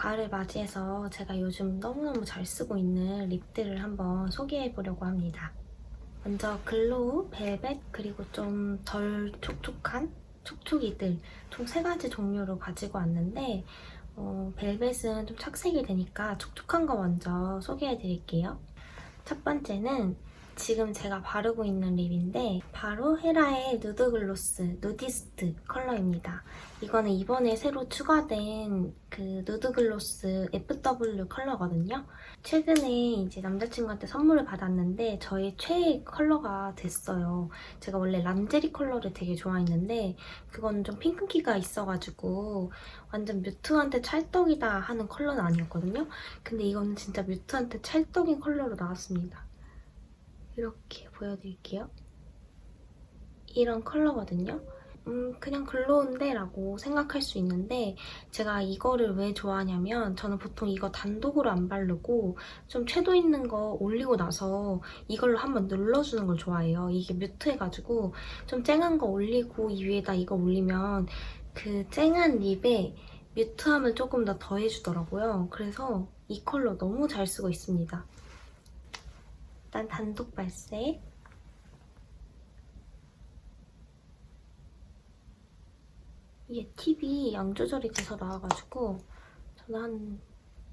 가을을 맞이해서 제가 요즘 너무너무 잘 쓰고 있는 립들을 한번 소개해 보려고 합니다. 먼저 글로우, 벨벳, 그리고 좀 덜 촉촉한 촉촉이들 총 세 가지 종류로 가지고 왔는데 어, 벨벳은 좀 착색이 되니까 촉촉한 거 먼저 소개해 드릴게요. 첫 번째는 지금 제가 바르고 있는 립인데 바로 헤라의 누드 글로스 누디스트 컬러입니다. 이거는 이번에 새로 추가된 그 누드 글로스 FW 컬러거든요. 최근에 이제 남자친구한테 선물을 받았는데 저의 최애 컬러가 됐어요. 제가 원래 람제리 컬러를 되게 좋아했는데 그건 좀 핑크기가 있어가지고 완전 뮤트한테 찰떡이다 하는 컬러는 아니었거든요. 근데 이거는 진짜 뮤트한테 찰떡인 컬러로 나왔습니다. 이렇게 보여드릴게요. 이런 컬러거든요. 음, 그냥 글로운데 라고 생각할 수 있는데 제가 이거를 왜 좋아하냐면 저는 보통 이거 단독으로 안 바르고 좀 채도 있는 거 올리고 나서 이걸로 한번 눌러주는 걸 좋아해요. 이게 뮤트해가지고 좀 쨍한 거 올리고 이 위에다 이거 올리면 그 쨍한 립에 뮤트함을 조금 더 더해주더라고요. 그래서 이 컬러 너무 잘 쓰고 있습니다. 일단 단독 발색 이게 팁이 양 조절이 돼서 나와가지고 저는 한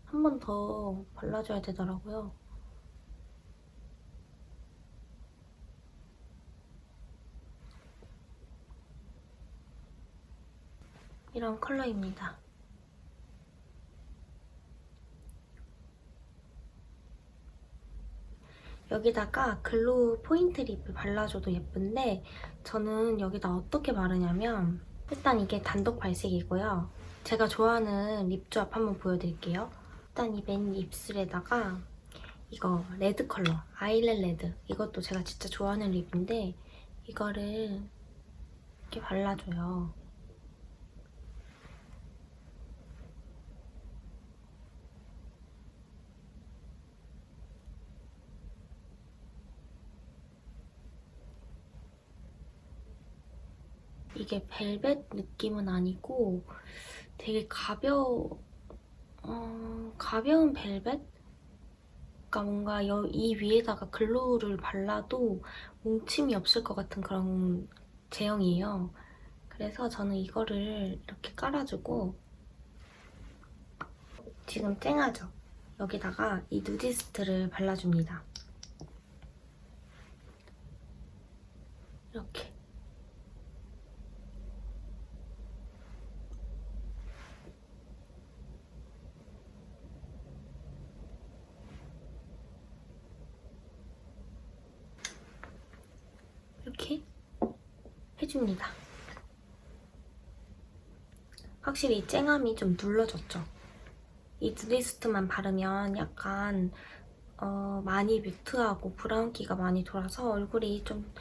한 번 더 발라줘야 되더라고요. 이런 컬러입니다. 여기다가 글로우 포인트 립을 발라줘도 예쁜데 저는 여기다 어떻게 바르냐면 일단 이게 단독 발색이고요. 제가 좋아하는 립 조합 한번 보여드릴게요. 일단 이 맨 입술에다가 이거 레드 컬러, 아이랜 레드 이것도 제가 진짜 좋아하는 립인데 이거를 이렇게 발라줘요. 이게 벨벳 느낌은 아니고 되게 가벼 어, 가벼운 벨벳? 그러니까 뭔가 여, 이 위에다가 글로우를 발라도 뭉침이 없을 것 같은 그런 제형이에요. 그래서 저는 이거를 이렇게 깔아주고 지금 쨍하죠? 여기다가 이 누디스트를 발라줍니다. 이렇게 해줍니다. 확실히 이 쨍함이 좀 눌러졌죠. 이 누디스트만 바르면 약간 어, 많이 뮤트하고 브라운기가 많이 돌아서 얼굴이 좀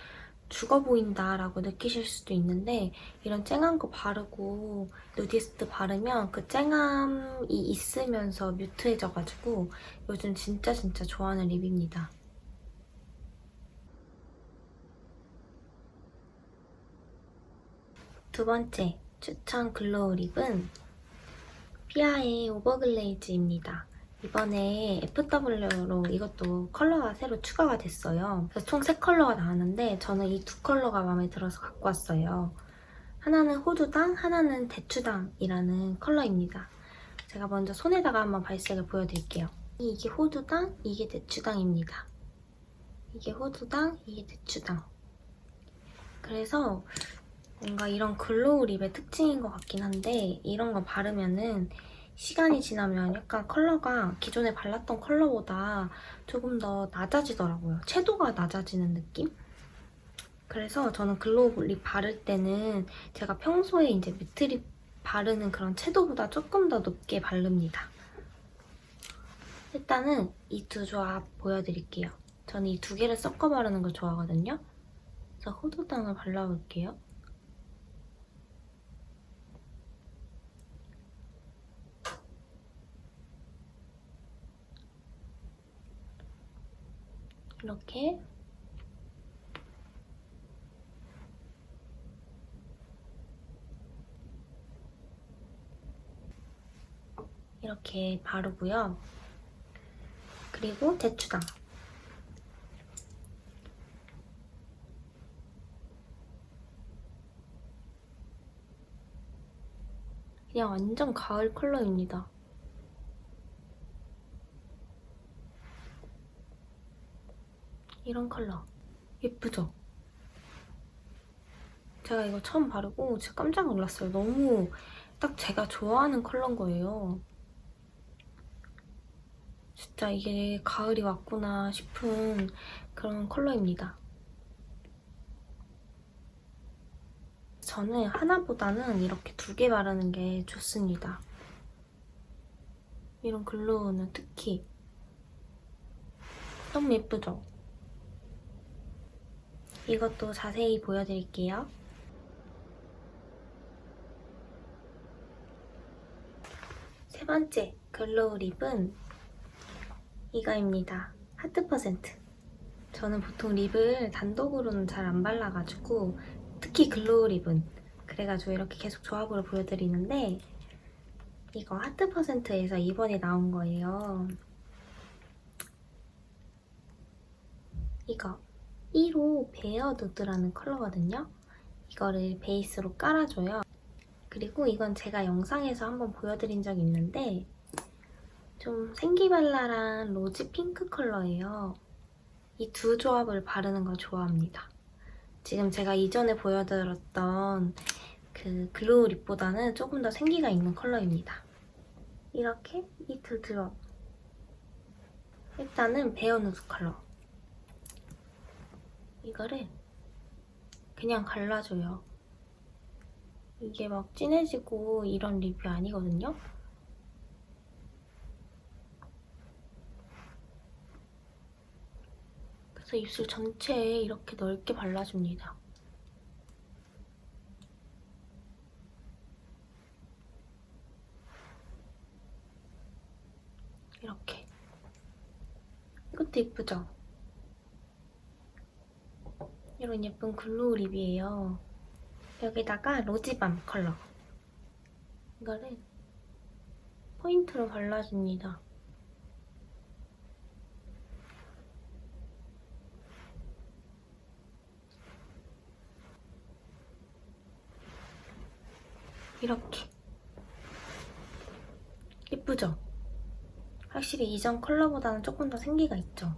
죽어 보인다라고 느끼실 수도 있는데 이런 쨍한 거 바르고 누디스트 바르면 그 쨍함이 있으면서 뮤트해져가지고 요즘 진짜 진짜 좋아하는 립입니다. 두 번째 추천 글로우 립은 피아의 오버글레이즈입니다. 이번에 FW로 이것도 컬러가 새로 추가가 됐어요. 그래서 총 3컬러가 나왔는데 저는 이 두 컬러가 마음에 들어서 갖고 왔어요. 하나는 호두당, 하나는 대추당이라는 컬러입니다. 제가 먼저 손에다가 한번 발색을 보여드릴게요. 이게 호두당, 이게 대추당입니다. 이게 호두당, 이게 대추당. 그래서 뭔가 이런 글로우 립의 특징인 것 같긴 한데 이런 거 바르면은 시간이 지나면 약간 컬러가 기존에 발랐던 컬러보다 조금 더 낮아지더라고요. 채도가 낮아지는 느낌? 그래서 저는 글로우 립 바를 때는 제가 평소에 이제 뮤트립 바르는 그런 채도보다 조금 더 높게 바릅니다. 일단은 이 두 조합 보여드릴게요. 저는 이 두 개를 섞어 바르는 걸 좋아하거든요. 그래서 호두당을 발라볼게요. 이렇게 이렇게 바르고요. 그리고 대추당. 그냥 완전 가을 컬러입니다. 이런 컬러. 예쁘죠? 제가 이거 처음 바르고 진짜 깜짝 놀랐어요. 너무 딱 제가 좋아하는 컬러인 거예요. 진짜 이게 가을이 왔구나 싶은 그런 컬러입니다. 저는 하나보다는 이렇게 두 개 바르는 게 좋습니다. 이런 글로우는 특히 너무 예쁘죠? 이것도 자세히 보여드릴게요. 세 번째 글로우 립은 이거입니다. 하트 퍼센트. 저는 보통 립을 단독으로는 잘 안 발라가지고 특히 글로우 립은 그래가지고 이렇게 계속 조합으로 보여드리는데 이거 하트 퍼센트에서 이번에 나온 거예요. 이거 1호 베어 누드라는 컬러거든요. 이거를 베이스로 깔아줘요. 그리고 이건 제가 영상에서 한번 보여드린 적이 있는데 좀 생기발랄한 로즈 핑크 컬러예요. 이 두 조합을 바르는 걸 좋아합니다. 지금 제가 이전에 보여드렸던 그 글로우 립보다는 조금 더 생기가 있는 컬러입니다. 이렇게 이 두 조합 일단은 베어 누드 컬러 이거를 그냥 갈라줘요. 이게 막 진해지고 이런 립이 아니거든요. 그래서 입술 전체에 이렇게 넓게 발라줍니다. 이렇게. 이것도 예쁘죠? 이런 예쁜 글로우 립이에요. 여기다가 로지밤 컬러. 이거를 포인트로 발라줍니다. 이렇게. 예쁘죠? 확실히 이전 컬러보다는 조금 더 생기가 있죠?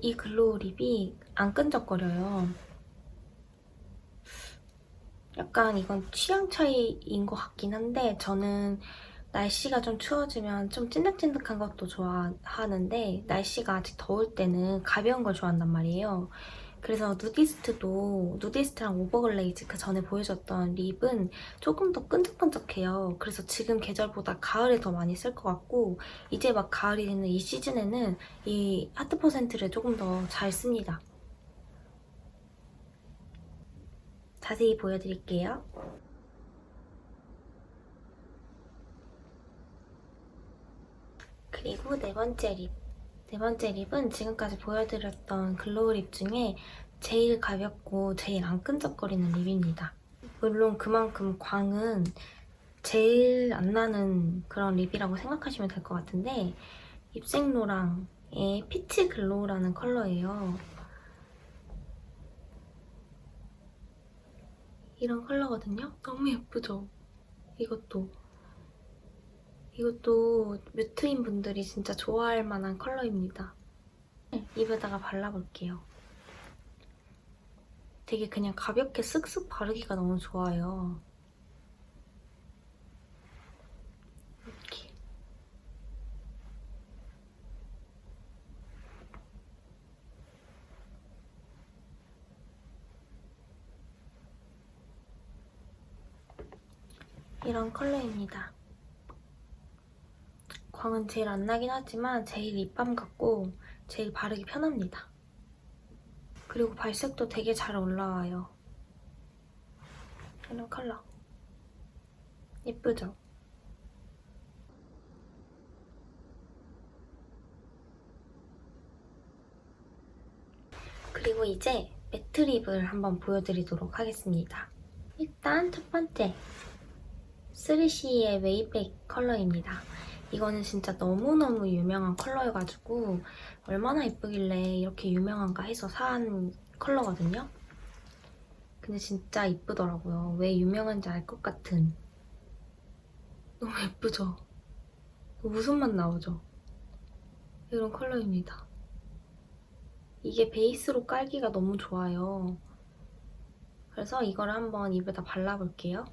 이 글로우 립이 안 끈적거려요. 약간 이건 취향 차이인 것 같긴 한데 저는 날씨가 좀 추워지면 좀 찐득찐득한 것도 좋아하는데 날씨가 아직 더울 때는 가벼운 걸 좋아한단 말이에요. 그래서 누디스트도 누디스트랑 오버글레이즈 그 전에 보여줬던 립은 조금 더 끈적끈적해요. 그래서 지금 계절보다 가을에 더 많이 쓸 것 같고 이제 막 가을이 되는 이 시즌에는 이 하트 퍼센트를 조금 더 잘 씁니다. 자세히 보여드릴게요. 그리고 네 번째 립. 네 번째 립은 지금까지 보여드렸던 글로우 립 중에 제일 가볍고 제일 안 끈적거리는 립입니다. 물론 그만큼 광은 제일 안 나는 그런 립이라고 생각하시면 될 것 같은데 입생로랑의 피치 글로우라는 컬러예요. 이런 컬러거든요. 너무 예쁘죠? 이것도. 이것도 뮤트인 분들이 진짜 좋아할 만한 컬러입니다. 입에다가 발라볼게요. 되게 그냥 가볍게 쓱쓱 바르기가 너무 좋아요. 이렇게. 이런 컬러입니다. 광은 제일 안 나긴 하지만 제일 립밤 같고 제일 바르기 편합니다. 그리고 발색도 되게 잘 올라와요. 이런 컬러. 예쁘죠? 그리고 이제 매트립을 한번 보여드리도록 하겠습니다. 일단 첫 번째 3CE의 웨이백 컬러입니다. 이거는 진짜 너무너무 유명한 컬러여가지고 얼마나 예쁘길래 이렇게 유명한가 해서 산 컬러거든요. 근데 진짜 이쁘더라고요. 왜 유명한지 알 것 같은. 너무 예쁘죠? 웃음만 나오죠? 이런 컬러입니다. 이게 베이스로 깔기가 너무 좋아요. 그래서 이걸 한번 입에다 발라볼게요.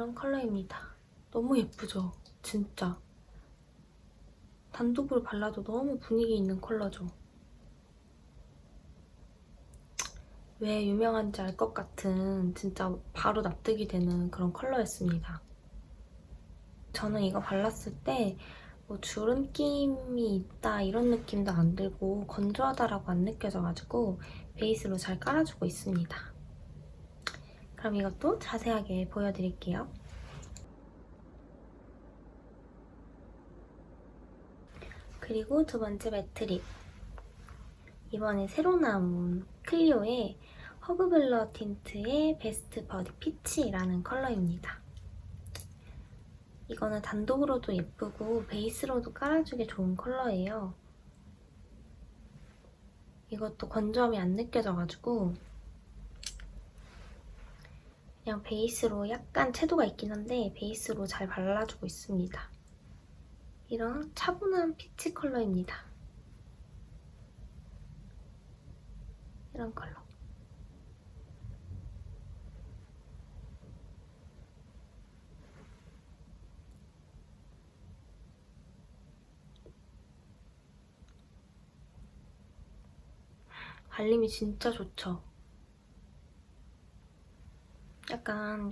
이런 컬러입니다. 너무 예쁘죠? 진짜. 단독으로 발라도 너무 분위기 있는 컬러죠. 왜 유명한지 알 것 같은 진짜 바로 납득이 되는 그런 컬러였습니다. 저는 이거 발랐을 때 뭐 주름김이 있다 이런 느낌도 안 들고 건조하다라고 안 느껴져가지고 베이스로 잘 깔아주고 있습니다. 그럼 이것도 자세하게 보여드릴게요. 그리고 두 번째 매트립. 이번에 새로 나온 클리오의 허브블러 틴트의 베스트 버디 피치라는 컬러입니다. 이거는 단독으로도 예쁘고 베이스로도 깔아주기 좋은 컬러예요. 이것도 건조함이 안 느껴져가지고 그냥 베이스로 약간 채도가 있긴 한데 베이스로 잘 발라주고 있습니다. 이런 차분한 피치 컬러입니다. 이런 컬러. 발림이 진짜 좋죠? 약간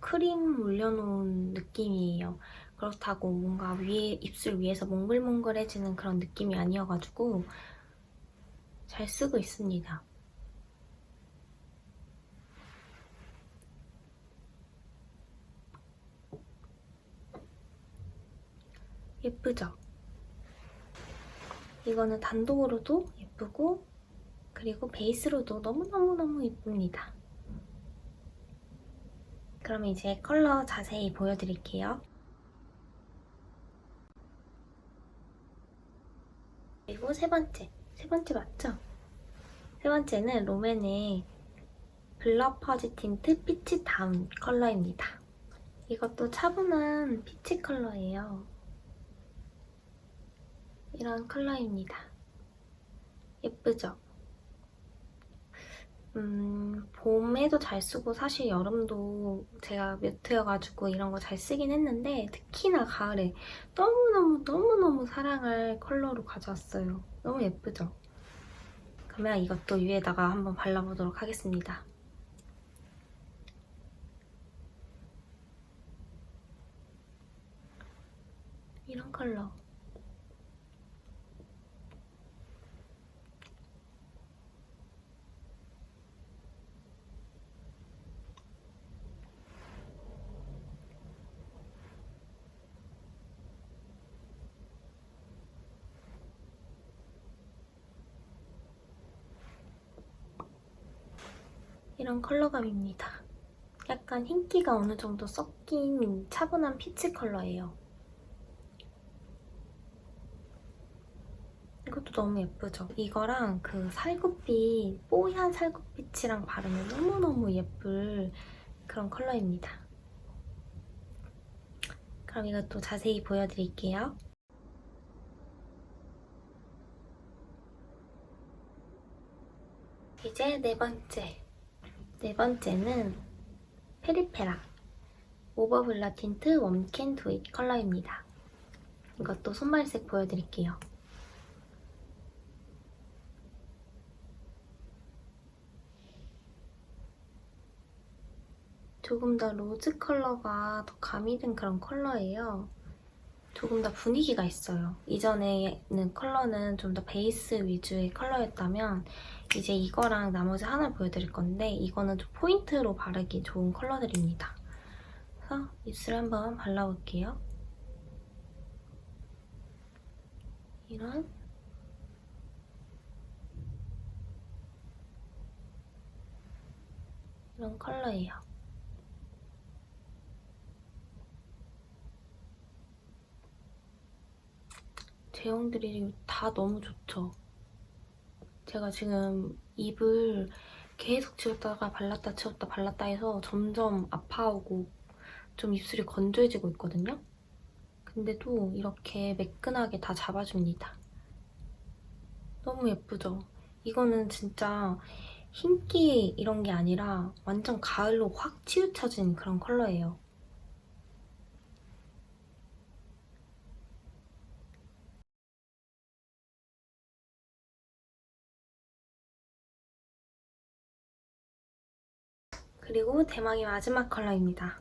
크림 올려놓은 느낌이에요. 그렇다고 뭔가 위에 입술 위에서 몽글몽글해지는 그런 느낌이 아니어가지고 잘 쓰고 있습니다. 예쁘죠? 이거는 단독으로도 예쁘고 그리고 베이스로도 너무너무너무 예쁩니다. 그럼 이제 컬러 자세히 보여드릴게요. 그리고 세 번째. 세 번째 맞죠? 세 번째는 롬앤의 블러 퍼지 틴트 피치 다운 컬러입니다. 이것도 차분한 피치 컬러예요. 이런 컬러입니다. 예쁘죠? 음, 봄에도 잘 쓰고 사실 여름도 제가 뮤트여가지고 이런 거 잘 쓰긴 했는데 특히나 가을에 너무너무 너무너무 사랑할 컬러로 가져왔어요. 너무 예쁘죠? 그러면 이것도 위에다가 한번 발라보도록 하겠습니다. 이런 컬러. 이런 컬러감입니다. 약간 흰기가 어느 정도 섞인 차분한 피치 컬러예요. 이것도 너무 예쁘죠? 이거랑 그 살구빛, 뽀얀 살구빛이랑 바르면 너무너무 예쁠 그런 컬러입니다. 그럼 이것도 자세히 보여드릴게요. 이제 네 번째. 네 번째는 페리페라 오버블러 틴트 웜캔 두잇 컬러입니다. 이것도 손발색 보여드릴게요. 조금 더 로즈 컬러가 더 가미된 그런 컬러예요. 조금 더 분위기가 있어요. 이전에는 컬러는 좀 더 베이스 위주의 컬러였다면 이제 이거랑 나머지 하나 보여드릴 건데 이거는 좀 포인트로 바르기 좋은 컬러들입니다. 그래서 입술에 한번 발라볼게요. 이런 이런 컬러예요. 제형들이 다 너무 좋죠. 제가 지금 입을 계속 지웠다가 발랐다 지웠다 발랐다 해서 점점 아파오고 좀 입술이 건조해지고 있거든요. 근데도 이렇게 매끈하게 다 잡아줍니다. 너무 예쁘죠? 이거는 진짜 흰기 이런 게 아니라 완전 가을로 확 치우쳐진 그런 컬러예요. 그리고 대망의 마지막 컬러입니다.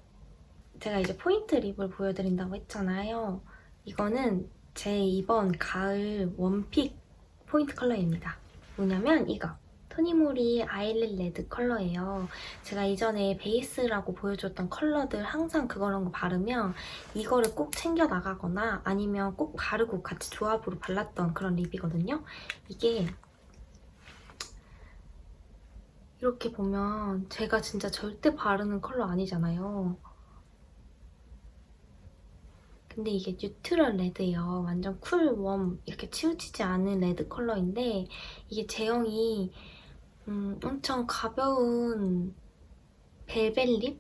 제가 이제 포인트 립을 보여드린다고 했잖아요. 이거는 제 이번 가을 원픽 포인트 컬러입니다. 뭐냐면 이거. 토니모리 아일렛 레드 컬러예요. 제가 이전에 베이스라고 보여줬던 컬러들 항상 그거랑 바르면 이거를 꼭 챙겨 나가거나 아니면 꼭 바르고 같이 조합으로 발랐던 그런 립이거든요. 이게 이렇게 보면 제가 진짜 절대 바르는 컬러 아니잖아요. 근데 이게 뉴트럴 레드예요. 완전 쿨, 웜 이렇게 치우치지 않은 레드 컬러인데 이게 제형이 음, 엄청 가벼운 벨벳 립?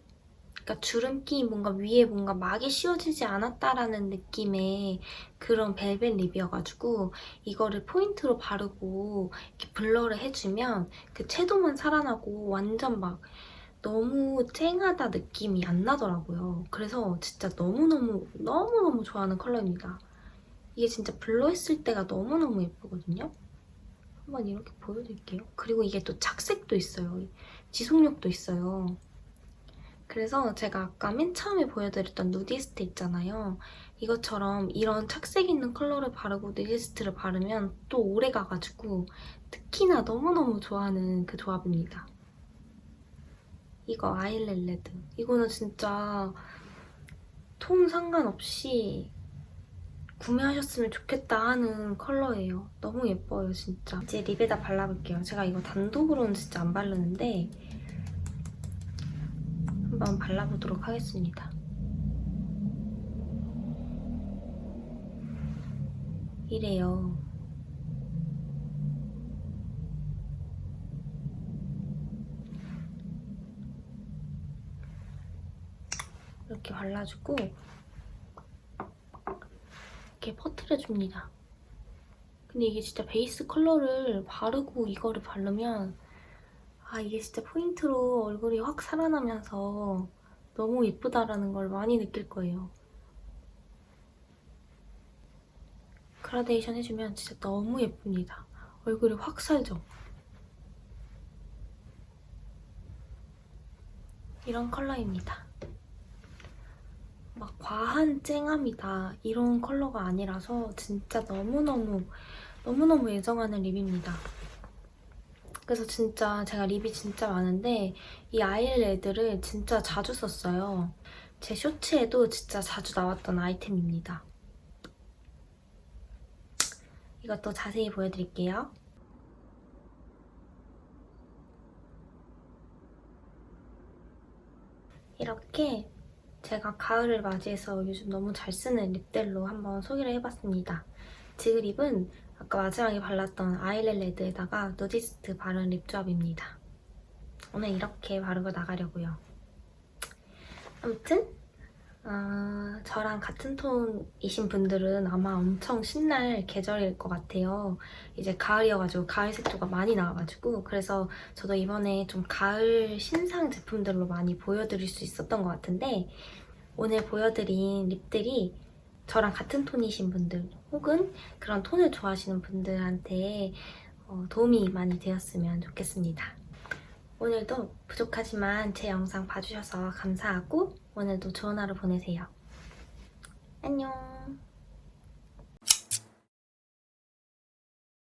그러니까 주름기 뭔가 위에 뭔가 막이 씌워지지 않았다라는 느낌의 그런 벨벳 립이어가지고 이거를 포인트로 바르고 이렇게 블러를 해주면 그 채도만 살아나고 완전 막 너무 쨍하다 느낌이 안 나더라고요. 그래서 진짜 너무너무 너무너무 좋아하는 컬러입니다. 이게 진짜 블러 했을 때가 너무너무 예쁘거든요. 한번 이렇게 보여드릴게요. 그리고 이게 또 착색도 있어요. 지속력도 있어요. 그래서 제가 아까 맨 처음에 보여드렸던 누디스트 있잖아요. 이것처럼 이런 착색 있는 컬러를 바르고 누디스트를 바르면 또 오래 가가지고 특히나 너무너무 좋아하는 그 조합입니다. 이거 아일렛 레드. 이거는 진짜 톤 상관없이 구매하셨으면 좋겠다 하는 컬러예요. 너무 예뻐요, 진짜. 이제 립에다 발라볼게요. 제가 이거 단독으로는 진짜 안 바르는데 한번 발라보도록 하겠습니다. 이래요. 이렇게 발라주고 이렇게 퍼트려줍니다. 근데 이게 진짜 베이스 컬러를 바르고 이거를 바르면 아 이게 진짜 포인트로 얼굴이 확 살아나면서 너무 예쁘다라는 걸 많이 느낄 거예요. 그라데이션 해주면 진짜 너무 예쁩니다. 얼굴이 확 살죠? 이런 컬러입니다. 막 과한 쨍함이다 이런 컬러가 아니라서 진짜 너무너무 너무너무 애정하는 립입니다. 그래서 진짜 제가 립이 진짜 많은데 이 아이레드를 진짜 자주 썼어요. 제 쇼츠에도 진짜 자주 나왔던 아이템입니다. 이것도 자세히 보여드릴게요. 이렇게 제가 가을을 맞이해서 요즘 너무 잘 쓰는 립들로 한번 소개를 해봤습니다. 지그립은 아까 마지막에 발랐던 아이랜 레드에다가 누디스트 바른 립 조합입니다. 오늘 이렇게 바르고 나가려고요. 아무튼 어, 저랑 같은 톤이신 분들은 아마 엄청 신날 계절일 것 같아요. 이제 가을이어가지고 가을 색조가 많이 나와가지고 그래서 저도 이번에 좀 가을 신상 제품들로 많이 보여드릴 수 있었던 것 같은데 오늘 보여드린 립들이 저랑 같은 톤이신 분들 혹은 그런 톤을 좋아하시는 분들한테 어, 도움이 많이 되었으면 좋겠습니다. 오늘도 부족하지만 제 영상 봐주셔서 감사하고 오늘도 좋은 하루 보내세요. 안녕.